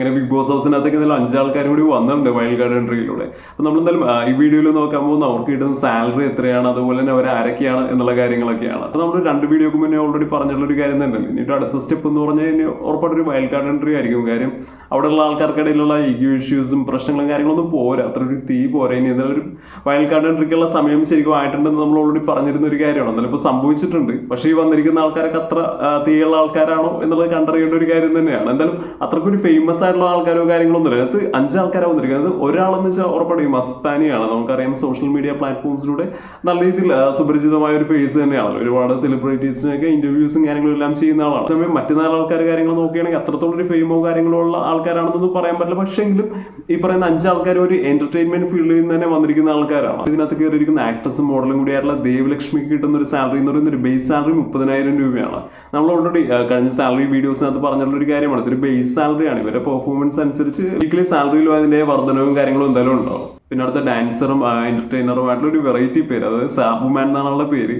ഇങ്ങനെ big boss ഹൗസിനകത്തേക്ക് എന്തായാലും അഞ്ചാൾക്കാർ കൂടി വന്നിട്ടുണ്ട് വൈൽഡ് കാർഡ് എൻട്രിയിലൂടെ അപ്പോൾ നമ്മൾ എന്തായാലും ഈ വീഡിയോയിൽ നോക്കാൻ പോകുന്ന അവർക്ക് കിട്ടുന്ന സാലറി എത്രയാണ് അതുപോലെ തന്നെ അവർ ആരൊക്കെയാണ് എന്നുള്ള കാര്യങ്ങളൊക്കെയാണ്. അപ്പോൾ നമ്മൾ രണ്ട് വീഡിയോക്ക് മുന്നേ ഓൾറെഡി പറഞ്ഞിട്ടുള്ള ഒരു കാര്യം തന്നെ ഇനിയിട്ട് അടുത്ത സ്റ്റെപ്പ് എന്ന് പറഞ്ഞാൽ ഇനി ഉറപ്പായിട്ടൊരു വൈൽഡ് കാർഡ് എൻട്രി ആയിരിക്കും. കാര്യം അവിടെയുള്ള ആൾക്കാർക്കിടയിലുള്ള ഈഗോ ഇഷ്യൂസും പ്രശ്നങ്ങളും കാര്യങ്ങളൊന്നും പോരാ. അത്ര ഒരു തീ പോരാ. ഇനി ഒരു വൈൽഡ് കാർഡ് എൻട്രിക്കുള്ള സമയം ശരിക്കും ആയിട്ടുണ്ടെന്ന് നമ്മൾ ഓൾറെഡി പറഞ്ഞിരുന്ന ഒരു കാര്യമാണ്. എന്നാലും ഇപ്പോൾ സംഭവിച്ചിട്ടുണ്ട്. പക്ഷേ ഈ വന്നിരിക്കുന്ന ആൾക്കാരൊക്കെ അത്ര തീയുള്ള ആൾക്കാരാണോ എന്നുള്ളത് കണ്ടറിയേണ്ട ഒരു കാര്യം തന്നെയാണ്. എന്തായാലും അത്രക്കൊരു ഫേമസ് ആയിട്ടുള്ള ആൾക്കാരോ കാര്യങ്ങളൊന്നും ഇല്ല അതിനകത്ത് അഞ്ച് ആൾക്കാരാണ് വന്നിരിക്കുന്നത് അത് ഒരാളെന്ന് വെച്ചാൽ ഉറപ്പായിട്ടും മസ്താനിയാണ് നമുക്കറിയാം സോഷ്യൽ മീഡിയ പ്ലാറ്റ്ഫോംസിലൂടെ നല്ല രീതിയിൽ സുപരിചിതമായ ഒരു ഫേസ് തന്നെയാണ് ഒരുപാട് സെലിബ്രിറ്റീസിനൊക്കെ ഇന്റർവ്യൂസും കാര്യങ്ങളും എല്ലാം ചെയ്യുന്ന ആളാണ്. സമയം മറ്റു നാല് ആൾക്കാർ കാര്യങ്ങൾ നോക്കുകയാണെങ്കിൽ അത്രത്തോളം ഒരു ഫെയിമോ കാര്യങ്ങളോ ഉള്ള ആൾക്കാരാണെന്നൊന്നും പറയാൻ പറ്റില്ല. പക്ഷേങ്കിലും ഈ പറയുന്ന അഞ്ച് ആൾക്കാർ ഒരു എന്റർടൈൻമെന്റ് ഫീൽഡിൽ നിന്ന് തന്നെ വന്നിരിക്കുന്ന ആൾക്കാരാണ്. ഇതിനകത്ത് കയറിയിരിക്കുന്ന ആക്ട്രസും മോഡലും കൂടി ആയിട്ടുള്ള ദേവലക്ഷ്മിക്ക് കിട്ടുന്ന ഒരു സാലറി എന്ന് പറയുന്ന ഒരു ബേസ് സാലറി മുപ്പതിനായിരം രൂപയാണ്. നമ്മൾ ഓൾറെഡി കഴിഞ്ഞ സാലറി വീഡിയോസിനകത്ത് പറഞ്ഞിട്ടുള്ള ഒരു കാര്യമാണ്. ഇതൊരു ബേസ് സാലറിയാണ് ഇവരുടെ പെർഫോമൻസ് അനുസരിച്ച് വീക്കിലി സാലറിയിലും അതിന്റെ വർധനവും കാര്യങ്ങളും എന്തായാലും ഉണ്ടാവും. പിന്നെ അടുത്ത ഡാൻസറും എന്റർടൈനറും ആയിട്ടുള്ള ഒരു വെറൈറ്റി പേര് അതായത് സാബുമാൻ എന്നാണുള്ള പേര്.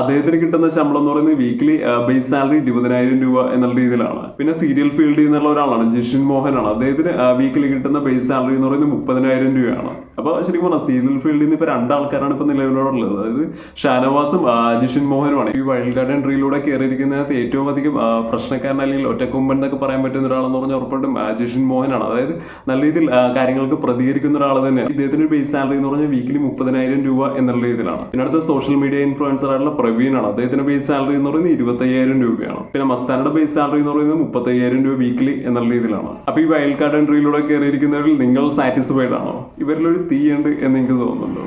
അദ്ദേഹത്തിന് കിട്ടുന്ന ശമ്പളം എന്ന് പറയുന്നത് വീക്ക്ലി ബേസ് സാലറി ഇരുപതിനായിരം രൂപ എന്നുള്ള രീതിയിലാണ്. പിന്നെ സീരിയൽ ഫീൽഡിൽ നിന്നുള്ള ഒരാളാണ് ജിഷിൻ മോഹനാണ്. അദ്ദേഹത്തിന് വീക്കിലി കിട്ടുന്ന ബേസ് സാലറി എന്ന് പറയുന്നത് മുപ്പതിനായിരം രൂപയാണ്. അപ്പോൾ ശരിക്കും പറഞ്ഞാൽ സീരിയൽ ഫീൽഡിൽ നിന്ന് ഇപ്പോൾ രണ്ടാൾക്കാരാണ് ഇപ്പോൾ നിലവിലുള്ളത്. അതായത് ഷാനവാസും ജിഷിൻ മോഹനുമാണ്. ഈ വൈൽഡ് ഗാർഡൻ ട്രീയിലൂടെ കയറിയിരിക്കുന്നതിനകത്ത് ഏറ്റവും അധികം പ്രശ്നക്കാരൻ അല്ലെങ്കിൽ ഒറ്റക്കൊമ്പൻ എന്നൊക്കെ പറയാൻ പറ്റുന്ന ഒരാളെന്ന് പറഞ്ഞാൽ ഉറപ്പായിട്ടും ജിഷിൻ മോഹനാണ്. അതായത് നല്ല രീതിയിൽ കാര്യങ്ങൾക്ക് പ്രതികരിക്കുന്ന ഒരാൾ തന്നെയാണ്. ഇദ്ദേഹത്തിന് ഒരു ബേസ് സാലറി എന്ന് പറഞ്ഞാൽ വീക്കിലി മുപ്പതിനായിരം രൂപ എന്നുള്ള രീതിയിലാണ് പിന്നെ അടുത്ത സോഷ്യൽ മീഡിയ ഇൻഫ്ലുവൻസർ ആയിട്ടുള്ള പ്രവീണാണ്. അദ്ദേഹത്തിന്റെ ബേസ് സാലറി എന്ന് പറയുന്നത് ഇരുപത്തയ്യായിരം രൂപയാണ്. പിന്നെ മസ്താനയുടെ ബേസ് സാലറി എന്ന് പറയുന്നത് മുപ്പത്തയ്യായിരം രൂപ വീക്കിലി എന്നുള്ള രീതിയിലാണ്. അപ്പൊ ഈ വൈൽഡ് കാർഡ് എൻട്രിയിലൂടെ കയറിയിരിക്കുന്നവരിൽ നിങ്ങൾ സാറ്റിസ്ഫൈഡ് ആണോ? ഇവരിലൊരു തീയുണ്ട് എന്ന് എനിക്ക് തോന്നുന്നുണ്ടോ?